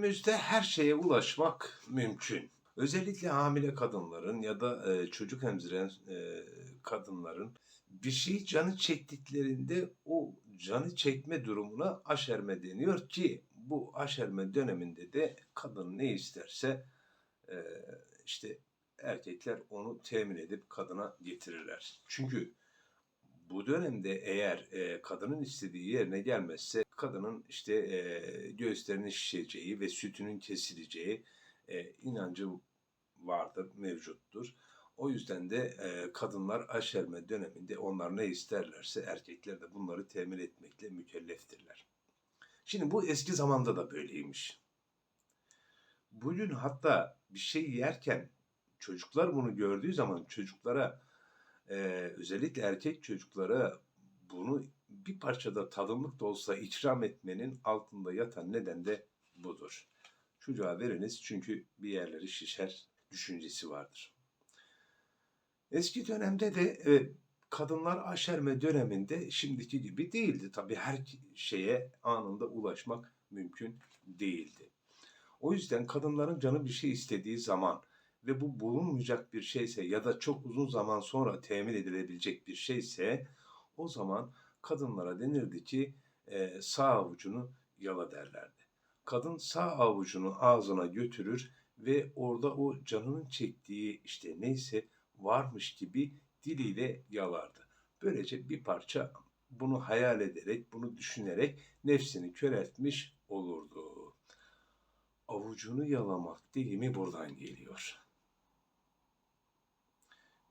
Günümüzde her şeye ulaşmak mümkün. Özellikle hamile kadınların ya da e, çocuk emziren e, kadınların bir şey canı çektiklerinde o canı çekme durumuna aşerme deniyor ki bu aşerme döneminde de kadın ne isterse e, işte erkekler onu temin edip kadına getirirler. Çünkü bu dönemde eğer e, kadının istediği yerine gelmezse kadının işte e, göğüslerinin şişeceği ve sütünün kesileceği e, inancı vardır, mevcuttur. O yüzden de e, kadınlar aşerme döneminde onlar ne isterlerse erkekler de bunları temin etmekle mükelleftirler. Şimdi bu eski zamanda da böyleymiş. Bugün hatta bir şey yerken çocuklar bunu gördüğü zaman çocuklara e, özellikle erkek çocuklara bunu bir parçada tadımlık da olsa ikram etmenin altında yatan neden de budur. Çocuğa veriniz çünkü bir yerleri şişer düşüncesi vardır. Eski dönemde de e, kadınlar aşerme döneminde şimdiki gibi değildi. Tabii her şeye anında ulaşmak mümkün değildi. O yüzden kadınların canı bir şey istediği zaman ve bu bulunmayacak bir şeyse ya da çok uzun zaman sonra temin edilebilecek bir şeyse o zaman kadınlara denirdi ki e, sağ avucunu yala derlerdi. Kadın sağ avucunu ağzına götürür ve orada o canının çektiği işte neyse varmış gibi diliyle yalardı. Böylece bir parça bunu hayal ederek, bunu düşünerek nefsini köreltmiş olurdu. Avucunu yalamak deyimi buradan geliyor.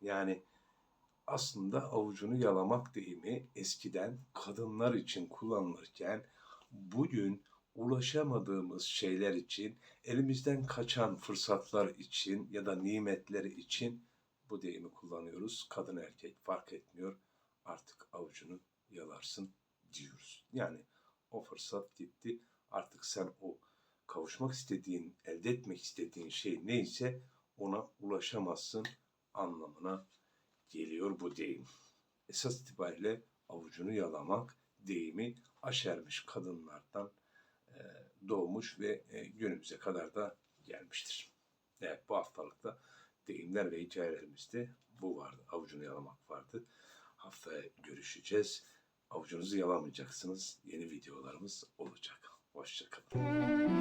Yani aslında avucunu yalamak deyimi eskiden kadınlar için kullanılırken bugün ulaşamadığımız şeyler için, elimizden kaçan fırsatlar için ya da nimetleri için bu deyimi kullanıyoruz. Kadın erkek fark etmiyor. Artık avucunu yalarsın diyoruz. Yani o fırsat gitti. Artık sen o kavuşmak istediğin, elde etmek istediğin şey neyse ona ulaşamazsın anlamına geliyor bu deyim. Esas itibariyle avucunu yalamak deyimi aşermiş kadınlardan e, doğmuş ve e, günümüze kadar da gelmiştir. Evet bu haftalıkta deyimler ve hikayelerimizde bu vardı. Avucunu yalamak vardı. Haftaya görüşeceğiz. Avucunuzu yalamayacaksınız. Yeni videolarımız olacak. Hoşçakalın.